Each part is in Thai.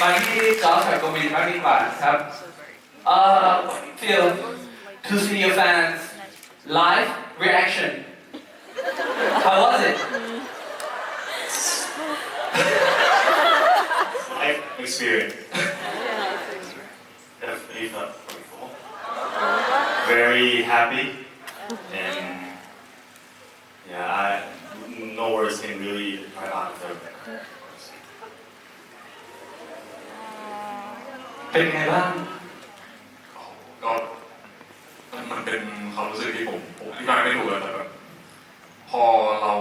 มาที่จอร์จกับกวินมากดีกว่าครับเอ่อ Phil to see your fans live reaction how was it life experience. Definitely not before. Very happy and yeah, I, no words can really try out เป็นไงบ้างก็มันเป็นความรู้สึกที่ผมผมอธิบายไม่ถูกเลยแต่แบบพอเรา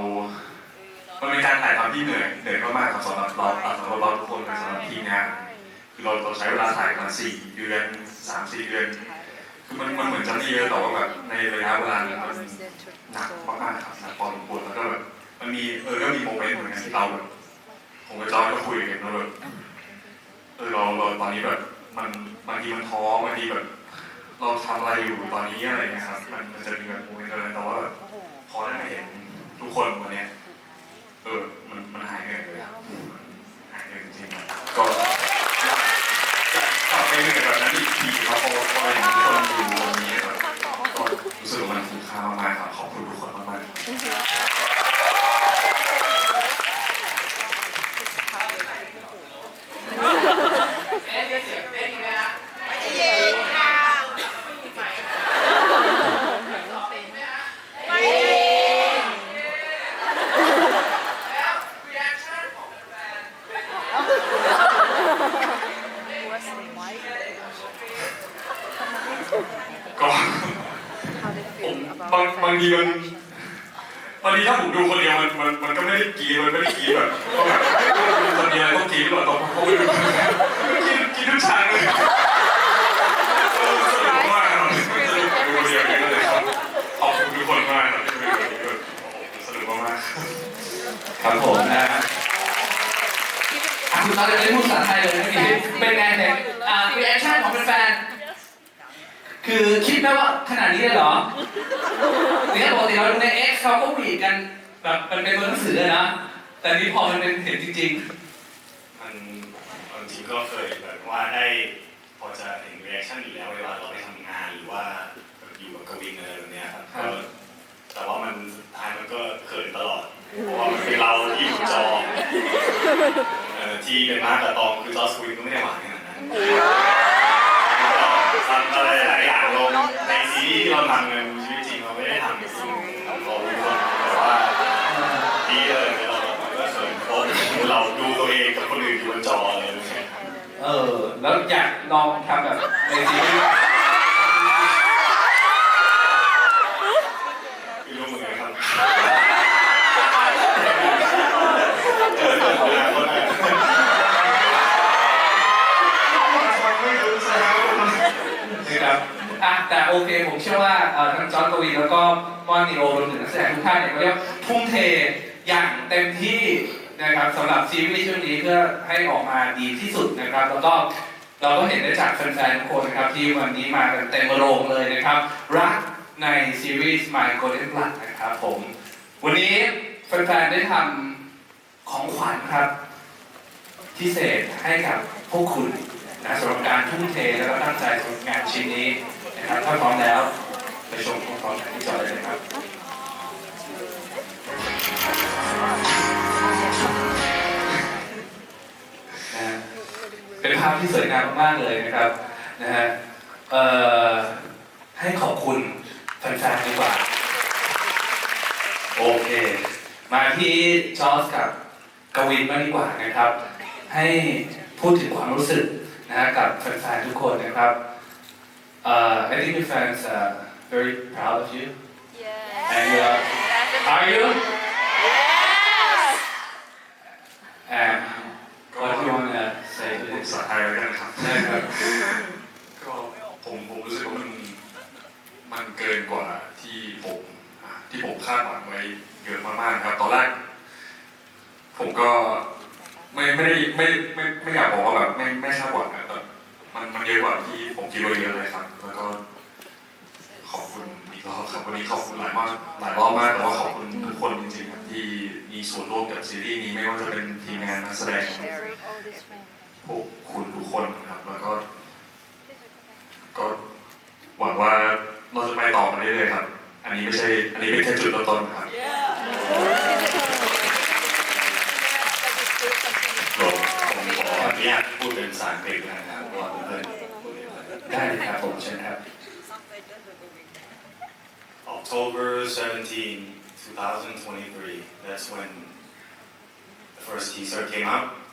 มันเป็นการถ่ายทำที่เหนื่อยเหนื่อยมากๆครับสำหรับเราสำหรับเราทุกคนสำหรับทีมงานคือเราเราใช้เวลาถ่ายมาสี่เดือนสามสี่เดือนคือมันมันเหมือนจะไม่เยอะแต่ว่าแบบในระยะเวลานั้นมันหนักมากๆครับหนักพอสมควรแล้วก็แบบมันมีเออก็มีโมเมนต์เหมือนกันที่เราแบบผมกับจอยก็คุยกันแล้วแบบเออเราเราตอนนี้แบบ มันบางทีมันท้อบางทีแบบเราทำอะไรอยู่ตอนนี้อะไรนะครับ มันมันจะมีแบบโมเมนต์อะไรแต่ว่าแบบพอได้มาเห็นทุกคนวันเนี้ยเออ มันมันหายเหนื่อยเลยอะหายเหนื่อยจริงๆอะก็อยากจะกลับไปเหนื่อยแบบนั้นอีกทีครับเพราะว่าพอเห็นทุกคนอยู่วันนี้แบบก็รู้สึกว่ามันคุ้มค่ามากๆครับ ขอบคุณทุกคนมากๆ ก็ผมบางบางทีมันบางทีถ้าผมดูคนเดียวมันมันมันก็ไม่ได้กรีดมันไม่ได้กรีดแบบก็แบบดูคนเดียวต้องกรีดหรือเปล่าต้องเขาไปดู กรีดกรีดทุกฉากเลยเออสนุกมากครับสนุกดูเดียวนี่ก็เลยครับขอบคุณทุกคนมากครับที่เป็นแบบนี้ก็โอ้โหสนุกมากๆครับผมนะฮะอะคุณเราจะได้พูดภาษาไทยเลยเมื่อกี้เป็นไงเนี่ยอ่า reaction ของแฟนๆคือคิดไหมว่าขนาดนี้เลยเหรอเนี่ยปกติเราดูใน X เขาก็หวีดกันแบบมันเป็นตัวหนังสือเลยนะแต่นี่พอมันเป็นเห็นจริงๆ มัน บางทีก็เคยแบบว่าได้พอจะเห็นรีแอคชั่นอยู่แล้วเวลาเราไปทำงานหรือว่าอยู่กับกวินอะไรแบบเนี้ยครับก็แต่ว่ามันสุดท้ายมันก็เขินตลอดเพราะว่ามันเป็นเราที่อยู่จอเอ่อที่เป็นมาร์กกับตองคือจอสวินก็ไม่ได้หวานขนาดนั้นก็ทำอะไรหลายอย่างลงในซีรีส์ที่เราทำกันชีวิตจริงเราไม่ได้ทำจริงเรารู้ว่าแต่ว่าดีเลยเราก็ เขินเราดูตัวเองกับคนอื่นอยู่บนจออะไรอย่างเงี้ยเออ แล้วอยากลองทำแบบในซีรีส์ไม่รู้เหมือนกันครับเจอแต่คนละคนละไม่รู้ซะแล้วนะครับอะแต่โอเคผมเชื่อว่าเอ่อทั้งจอร์นกวีแล้วก็มอนนิโอรวมถึงนักแสดงทุกท่านเนี่ยก็เรียกว่าทุ่มเทอย่างเต็มที่ นะครับสำหรับซีรีส์ช่วงนี้เพื่อให้ออกมาดีที่สุดนะครับ แล้วก็เราก็เห็นได้จากแฟนๆทุกคนนะครับที่วันนี้มากันเต็มโรงเลยนะครับ รักในซีรีส์ My Golden Blood นะครับผม วันนี้แฟนๆได้ทำของขวัญครับ พิเศษให้กับพวกคุณนะสำหรับการทุ่มเทและก็ตั้งใจสำงานชิ้นนี้นะครับถ้าพร้อมแล้วไปชมพร้อมๆกันที่จอเลยครับ เป็นภาพที่สวยงามมากๆเลยนะครับนะฮะเอ่อให้ขอบคุณแฟนๆดีกว่า โอเค มาที่จอร์สกับกวินมางดีกว่านะครับ ให้พูดถึงความรู้สึกนะฮะกับแฟนๆทุกคนนะครับ uh, I think your fans are very proud of you Yes. and uh, are you and what do you want to say to ภา this ษาไทยแล้วกัน ครับก็ผมผมรู้สึกว่ามันมันเกินกว่าที่ผมที่ผมคาดหวังไว้เยอะมากๆครับตอนแรกผมก็ไม่ไม่ได้ไม่ไม่ไม่อยากบอกว่าแบบไม่ไม่คาดหวังนะแต่มันมันเยอะกว่าที่ผมคิดไว้เยอะเลยครับ แล้วก็ขอบคุณอีกรอบครับวันนี้ขอบคุณหลายมากหลายรอบมากแต่ว่าขอบคุณทุกคนจริงๆครับที่มีส่วนร่วมกับซีรีส์นี้ไม่ว่าจะเป็นทีมงานนักแสดง Share all this พวกคุณทุกคนครับ แล้วก็ ก็หวังว่าเราจะไปต่อกันเรื่อยๆครับ อันนี้ไม่ใช่ อันนี้เป็นแค่จุดเริ่มต้นครับโหลผมขออนุญาตพูดเป็นภาษาอังกฤษนะครับเพราะว่าเพื่อนๆพูดเองเลยได้เลยครับผมเชิญครับ October 17, 2023. That's when the first teaser came out.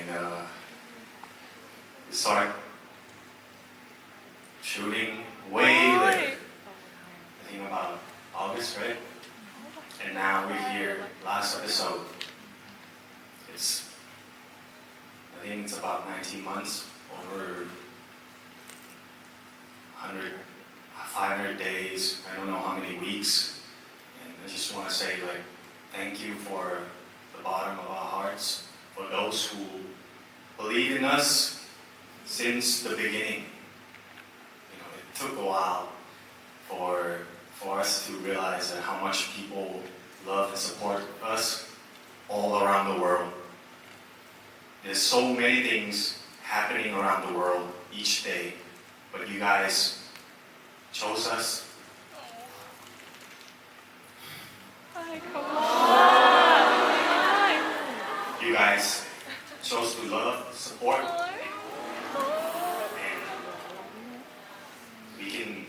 And uh, we started shooting way later. I think about August, right? And now we're here, last episode. It's, I think it's about 19 months, over 100 500 days, I don't know how many weeks. And I just want to say, like, thank you for the bottom of our hearts, for those who believe in us since the beginning. You know, it took a while for, for us to realize how much people love and support us all around the world. There's so many things happening around the world each day, but you guys chose us. You guys chose to love, support, and we can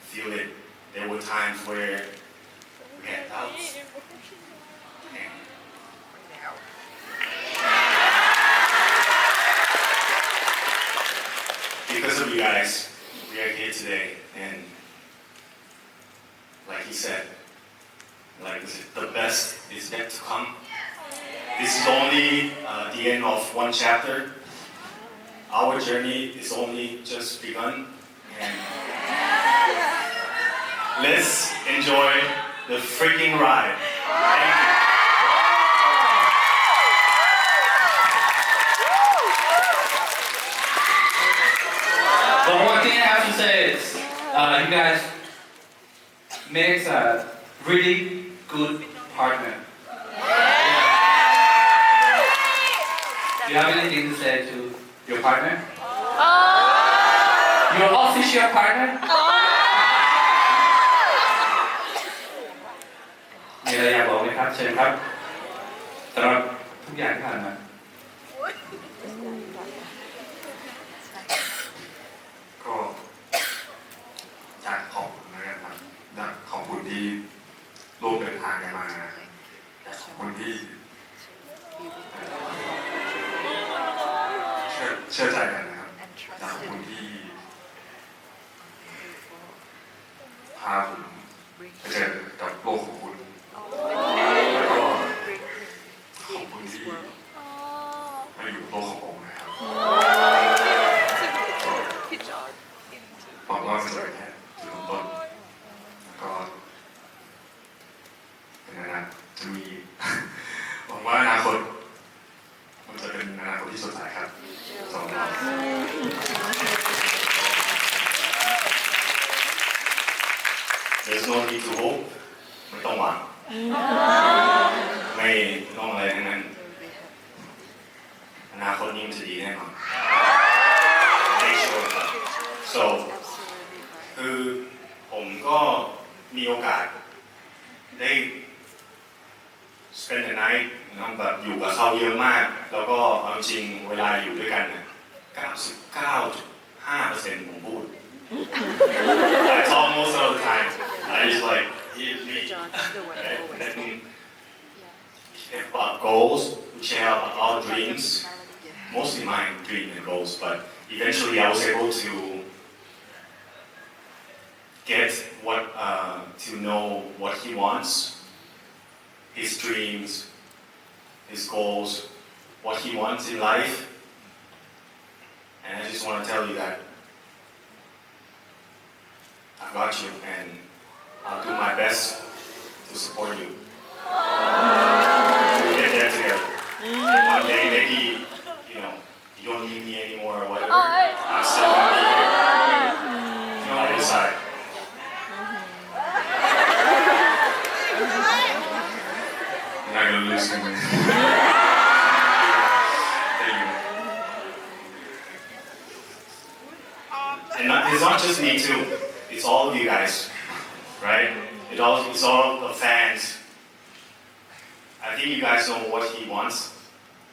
feel it. There were times where we had doubts. Because of you guys, we are here today, and like he said, like the best is yet to come. This is only uh, the end of one chapter. Our journey is only just begun, and let's enjoy the freaking ride. Thank you. But one thing I have to say is, uh, you guys makes a really good partner. You have anything to say to your partner? Your official partner? มีอะไรอยากบอกไหมครับ เชิญครับสำหรับทุกอย่างที่ผ่านมา ก็อยากขอบคุณนะครับอยากขอบคุณที่ร่วมเดินทางกันมาอยากขอบคุณที่ เชื่อเชื่อใจกันนะครับอยากขอบคุณที่พาผมไปเจอกับโลกของคุณ แล้วก็ขอบคุณที่มาอยู่โลกของผมนะครับก็หวังว่ามันจะเป็นแค่จุดเริ่มต้นแล้วก็เป็นอนาคตจะมี หวังว่าอนาคตมันจะเป็นอนาคตที่สดใสครับสำหรับเรา There's no need to hope ไม่ต้องหวัง ไม่ต้องอะไรทั้งนั้น อนาคตนี้ มันจะดีแน่นอน Make sure ครับ so คือผมก็มีโอกาสได้ spend the night นะแบบอยู่กับเขาเยอะมาก แล้วก็เอาจริงเวลาอยู่ด้วยกันเนี่ย99.5%ผมพูด I talk most of the time. I just like he me. And then share about goals, we share about our dreams, mostly my dream and goals, but eventually I was able to get what uh, to know what he wants, his dreams, his goals, what he wants in life. And I just want to tell you that I got you, and I'll do my best to support you. We'll get there together. And one day, maybe, you don't need me anymore or whatever. Oh, I'm sorry. gonna. You know, I decide. I'm not gonna listen. and not, it's not just me too. It's all of you guys, right? It all, it's all the fans. I think you guys know what he wants.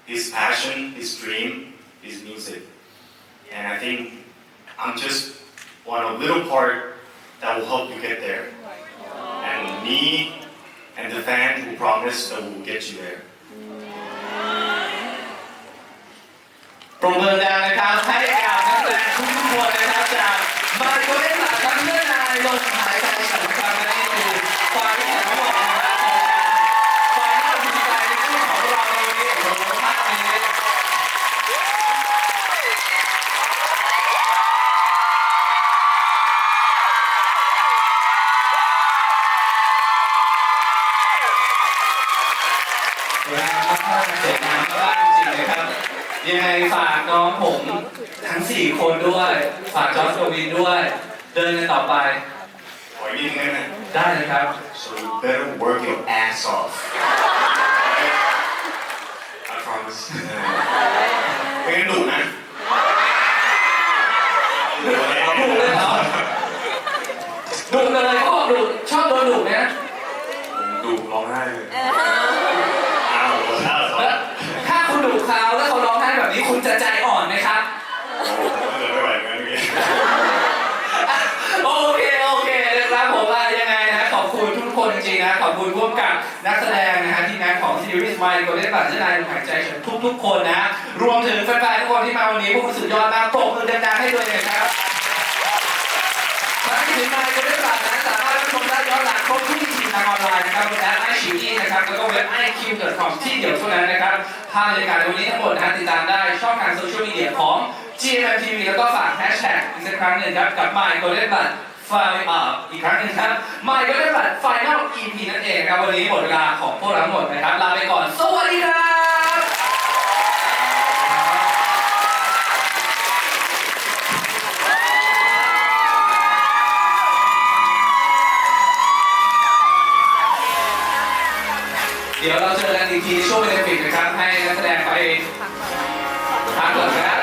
His passion, his dream, his music. And I think I'm just one little part that will help you get there. And me and the fan who promise that will get you there. ปรบมือ น้องผมทั้ง4คนด้วยฝากจอร์จโกวินด้วย เดินกันต่อไป Or you didn't ได้เลยครับ So you better work your ass off. I promise ไม่งั้นดุนะดุอะไรดุเลยเหรอดุเลยเขาบอกดุชอบโดนดุนะ ผมดูร้องไห้เลย อ้าวถ้าเรา แล้วถ้าคุณดุเขาแล้วเขาร้องไห้แบบนี้ คุณจะใจอ่อนไหมครับเดินไม่ไหวเหมือนกันเมื่อกี้โอเคโอเคนะครับผมว่ายังไงนะขอบคุณทุกคนจริงๆนะขอบคุณร่วมกับนักแสดงนะฮะที่งานของซีรีส์ไมค์โกลเด้นบัตรเจ้านายลมหายใจฉันทุกๆคนนะรวมถึงแฟนๆทุกคนที่มาวันนี้พวกคุณสุดยอดมากปรบมือดังๆให้ด้วยเลยครับ ถ้าคิดถึงไมค์โกลเด้นบัตรนะสามารถรับชมได้ย้อนหลังครบทุกวิธี ทางออนไลน์นะครับบนแอปไอชีอีนะครับแล้วก็เว็บไอคิวเกิดของที่เดียวเท่านั้นนะครับภาพบรรยากาศวันนี้ทั้งหมดนะติดตามได้ช่องทางโซเชียลมีเดียของ GMMTV แล้วก็ฝากแฮชแท็กอีกสักครั้งหนึ่งครับกับไมค์โกลเด้นบัตไฟอ่าอีกครั้งหนึงครับ My Golden Bud Final EP นั่นเองครับวันนี้หมดเวลาของพวกเราหมดนะครับลาไปก่อนสวัสดีครับ เดี๋ยวเราเจอกันอีกทีช่วงเบนฟิตนะครับให้นักแสดงไปพักก่อนนะ